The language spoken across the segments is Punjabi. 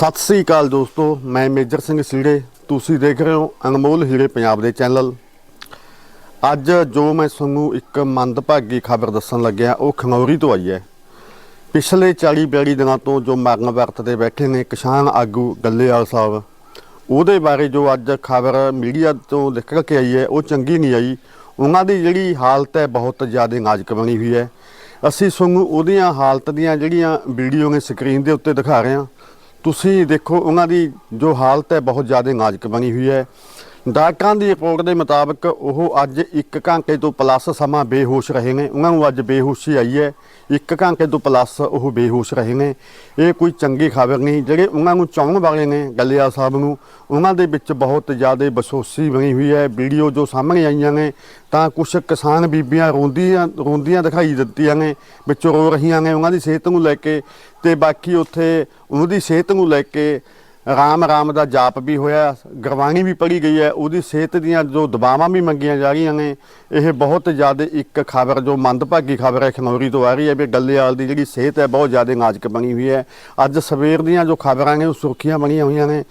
ਸਤਿ ਸ੍ਰੀ ਅਕਾਲ ਦੋਸਤੋ, ਮੈਂ ਮੇਜਰ ਸਿੰਘ ਸੀੜੇ। ਤੁਸੀਂ ਦੇਖ ਰਹੇ ਹੋ ਅਨਮੋਲ ਹੀਰੇ ਪੰਜਾਬ ਦੇ ਚੈਨਲ। ਅੱਜ ਜੋ ਮੈਂ ਤੁਹਾਨੂੰ ਇੱਕ ਮੰਦਭਾਗੀ ਖਬਰ ਦੱਸਣ ਲੱਗਿਆ, ਉਹ ਖਨੌਰੀ ਤੋਂ ਆਈ ਹੈ। ਪਿਛਲੇ 40 42 ਦਿਨਾਂ ਤੋਂ ਜੋ ਮਰਨ ਵਰਤ ਤੇ ਬੈਠੇ ਨੇ ਕਿਸਾਨ ਆਗੂ ਗੱਲੇਵਾਲ ਸਾਹਿਬ, ਉਹਦੇ ਬਾਰੇ ਜੋ ਅੱਜ ਖਬਰ ਮੀਡੀਆ ਤੋਂ ਨਿਕਲ ਕੇ ਆਈ ਹੈ, ਉਹ ਚੰਗੀ ਨਹੀਂ ਆਈ। ਉਹਨਾਂ ਦੀ ਜਿਹੜੀ ਹਾਲਤ ਹੈ, ਬਹੁਤ ਜ਼ਿਆਦਾ ਨਾਜ਼ੁਕ ਬਣੀ ਹੋਈ ਹੈ। ਅਸੀਂ ਤੁਹਾਨੂੰ ਉਹਦੀਆਂ ਹਾਲਤ ਦੀਆਂ ਜਿਹੜੀਆਂ ਵੀਡੀਓ ਨੇ ਸਕਰੀਨ ਦੇ ਉੱਤੇ ਦਿਖਾ ਰਹੇ ਹਾਂ। ਤੁਸੀਂ ਦੇਖੋ ਉਹਨਾਂ ਦੀ ਜੋ ਹਾਲਤ ਹੈ ਬਹੁਤ ਜ਼ਿਆਦਾ ਨਾਜ਼ੁਕ ਬਣੀ ਹੋਈ ਹੈ। ਡਾਕਟਰਾਂ ਦੀ ਰਿਪੋਰਟ ਦੇ ਮੁਤਾਬਕ ਉਹ ਅੱਜ 1 ਘੰਟੇ ਤੋਂ ਪਲੱਸ ਸਮਾਂ ਬੇਹੋਸ਼ ਰਹੇ ਨੇ। ਉਹਨਾਂ ਨੂੰ ਅੱਜ ਬੇਹੋਸ਼ੀ ਆਈ ਹੈ। 1 ਘੰਟੇ ਤੋਂ ਪਲੱਸ ਉਹ ਬੇਹੋਸ਼ ਰਹੇ ਨੇ। ਇਹ ਕੋਈ ਚੰਗੀ ਖਬਰ ਨਹੀਂ। ਜਿਹੜੇ ਉਹਨਾਂ ਨੂੰ ਚਾਹਣ ਵਾਲੇ ਨੇ ਗੱਲਿਆ ਸਾਹਿਬ ਨੂੰ, ਉਹਨਾਂ ਦੇ ਵਿੱਚ ਬਹੁਤ ਜ਼ਿਆਦਾ ਬਸੋਸੀ ਬਣੀ ਹੋਈ ਹੈ। ਵੀਡੀਓ ਜੋ ਸਾਹਮਣੇ ਆਈਆਂ ਨੇ, ਤਾਂ ਕੁਝ ਕਿਸਾਨ ਬੀਬੀਆਂ ਰੋਂਦੀਆਂ ਰੋਂਦੀਆਂ ਦਿਖਾਈ ਦਿੱਤੀਆਂ ਨੇ, ਵਿੱਚੋਂ ਰੋ ਰਹੀਆਂ ਨੇ। ਉਹਨਾਂ ਦੀ ਸਿਹਤ ਨੂੰ ਲੈ ਕੇ ਤੇ ਬਾਕੀ ਉੱਥੇ ਉਹਨਾਂ ਦੀ ਸਿਹਤ ਨੂੰ ਲੈ ਕੇ ਰਾਮ ਰਾਮ ਦਾ ਜਾਪ ਵੀ ਹੋਇਆ, ਗੁਰਬਾਣੀ ਵੀ ਪੜ੍ਹੀ ਗਈ ਹੈ, ਉਹਦੀ ਸਿਹਤ ਦੀਆਂ ਜੋ ਦਵਾਵਾਂ ਵੀ ਮੰਗੀਆਂ ਜਾ ਰਹੀਆਂ ਨੇ, ਇਹ ਬਹੁਤ ਜ਼ਿਆਦਾ ਇੱਕ ਖਬਰ, ਜੋ ਮੰਦਭਾਗੀ ਖਬਰ ਹੈ, ਖਨੌਰੀ ਤੋਂ ਆ ਰਹੀ ਹੈ ਵੀ ਡੱਲੇਵਾਲ ਦੀ ਜਿਹੜੀ ਸਿਹਤ ਹੈ, ਬਹੁਤ ਜ਼ਿਆਦਾ ਨਾਜ਼ੁਕ ਬਣੀ ਹੋਈ ਹੈ। ਅੱਜ ਸਵੇਰ ਦੀਆਂ ਜੋ ਖਬਰਾਂ ਨੇ, ਉਹ ਸੁਰਖੀਆਂ ਬਣੀਆਂ ਹੋਈਆਂ ਨੇ।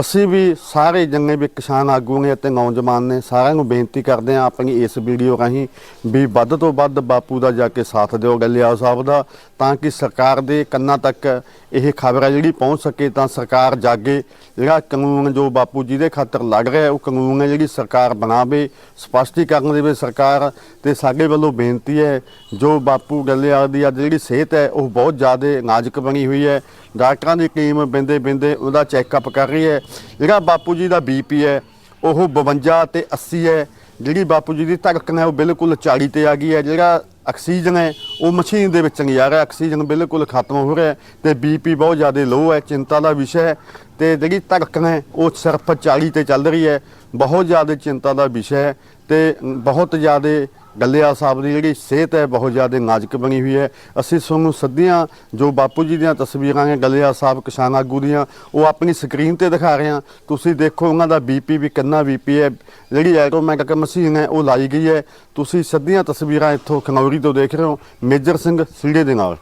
ਅਸੀਂ ਵੀ ਸਾਰੇ ਜਿੰਨੇ ਵੀ ਕਿਸਾਨ ਆਗੂ ਨੇ ਅਤੇ ਨੌਜਵਾਨ ਨੇ, ਸਾਰਿਆਂ ਨੂੰ ਬੇਨਤੀ ਕਰਦੇ ਹਾਂ ਆਪਣੀ ਇਸ ਵੀਡੀਓ ਰਾਹੀਂ ਵੀ ਵੱਧ ਤੋਂ ਵੱਧ ਬਾਪੂ ਦਾ ਜਾ ਕੇ ਸਾਥ ਦਿਓ ਗੱਲਿਆਲ ਸਾਹਿਬ ਦਾ, ਤਾਂ ਕਿ ਸਰਕਾਰ ਦੇ ਕੰਨਾਂ ਤੱਕ ਇਹ ਖਬਰ ਜਿਹੜੀ ਪਹੁੰਚ ਸਕੇ, ਤਾਂ ਸਰਕਾਰ ਜਾਗੇ ਜਿਹੜਾ ਕਾਨੂੰਨ ਜੋ ਬਾਪੂ ਜੀ ਦੇ ਖਾਤਰ ਲੜ ਰਿਹਾ ਉਹ ਕਾਨੂੰਨ ਹੈ ਜਿਹੜੀ ਸਰਕਾਰ ਬਣਾਵੇ, ਸਪਸ਼ਟੀਕਰਨ ਦੇਵੇ ਸਰਕਾਰ। ਤੇ ਸਾਡੇ ਵੱਲੋਂ ਬੇਨਤੀ ਹੈ, ਜੋ ਬਾਪੂ ਗੱਲਿਆਲ ਦੀ ਅੱਜ ਜਿਹੜੀ ਸਿਹਤ ਹੈ, ਉਹ ਬਹੁਤ ਜ਼ਿਆਦਾ ਨਾਜ਼ੁਕ ਬਣੀ ਹੋਈ ਹੈ। ਡਾਕਟਰਾਂ ਦੀ ਟੀਮ ਬਿੰਦੇ ਬਿੰਦੇ ਉਹਦਾ ਚੈੱਕਅਪ ਕਰ ਰਹੀ ਹੈ। ਜਿਹੜਾ ਬਾਪੂ ਜੀ ਦਾ ਬੀਪੀ ਹੈ, ਉਹ 52 ਤੇ 80 ਹੈ। ਜਿਹੜੀ ਬਾਪੂ ਜੀ ਦੀ ਧੜਕਣ ਹੈ, ਉਹ ਬਿਲਕੁਲ 40 ਤੇ ਆ ਗਈ ਹੈ। ਜਿਹੜਾ ਆਕਸੀਜਨ ਹੈ, ਉਹ ਮਸ਼ੀਨ ਦੇ ਵਿੱਚ ਨਹੀਂ ਆ ਰਿਹਾ, ਆਕਸੀਜਨ ਬਿਲਕੁਲ ਖਤਮ ਹੋ ਰਿਹਾ ਹੈ ਤੇ ਬੀਪੀ ਬਹੁਤ ਜ਼ਿਆਦਾ ਲੋ ਹੈ, ਚਿੰਤਾ ਦਾ ਵਿਸ਼ਾ ਹੈ ਤੇ ਜਿਹੜੀ ਧੜਕਣ ਹੈ, ਉਹ ਸਿਰਫ 40 ਤੇ ਚੱਲ ਰਹੀ ਹੈ, ਬਹੁਤ ਜ਼ਿਆਦਾ ਚਿੰਤਾ ਦਾ ਵਿਸ਼ਾ ਹੈ ਤੇ ਬਹੁਤ ਜ਼ਿਆਦਾ ਗੱਲਿਆ ਸਾਹਿਬ ਦੀ ਜਿਹੜੀ ਸਿਹਤ ਹੈ ਬਹੁਤ ਜ਼ਿਆਦਾ ਨਾਜ਼ੁਕ ਬਣੀ ਹੋਈ ਹੈ। ਅਸੀਂ ਤੁਹਾਨੂੰ ਸੱਦੀਆਂ ਜੋ ਬਾਪੂ ਜੀ ਦੀਆਂ ਤਸਵੀਰਾਂ ਨੇ ਗੱਲਿਆ ਸਾਹਿਬ ਕਿਸਾਨ ਆਗੂ ਦੀਆਂ, ਉਹ ਆਪਣੀ ਸਕਰੀਨ ਤੇ ਦਿਖਾ ਰਹੇ ਹਾਂ। ਤੁਸੀਂ ਦੇਖੋ ਉਹਨਾਂ ਦਾ ਬੀਪੀ ਵੀ ਕਿੰਨਾ ਬੀਪੀ ਹੈ। ਜਿਹੜੀ ਐਟੋਮੈਟਿਕ ਮਸ਼ੀਨ ਹੈ, ਉਹ ਲਾਈ ਗਈ ਹੈ। ਤੁਸੀਂ ਸੱਦੀਆਂ ਤਸਵੀਰਾਂ ਇੱਥੋਂ ਖਨੌਰੀ ਤੋਂ ਦੇਖ ਰਹੇ ਹੋ। ਮੇਜਰ ਸਿੰਘ ਸੀੜੇ ਦੇ ਨਾਲ।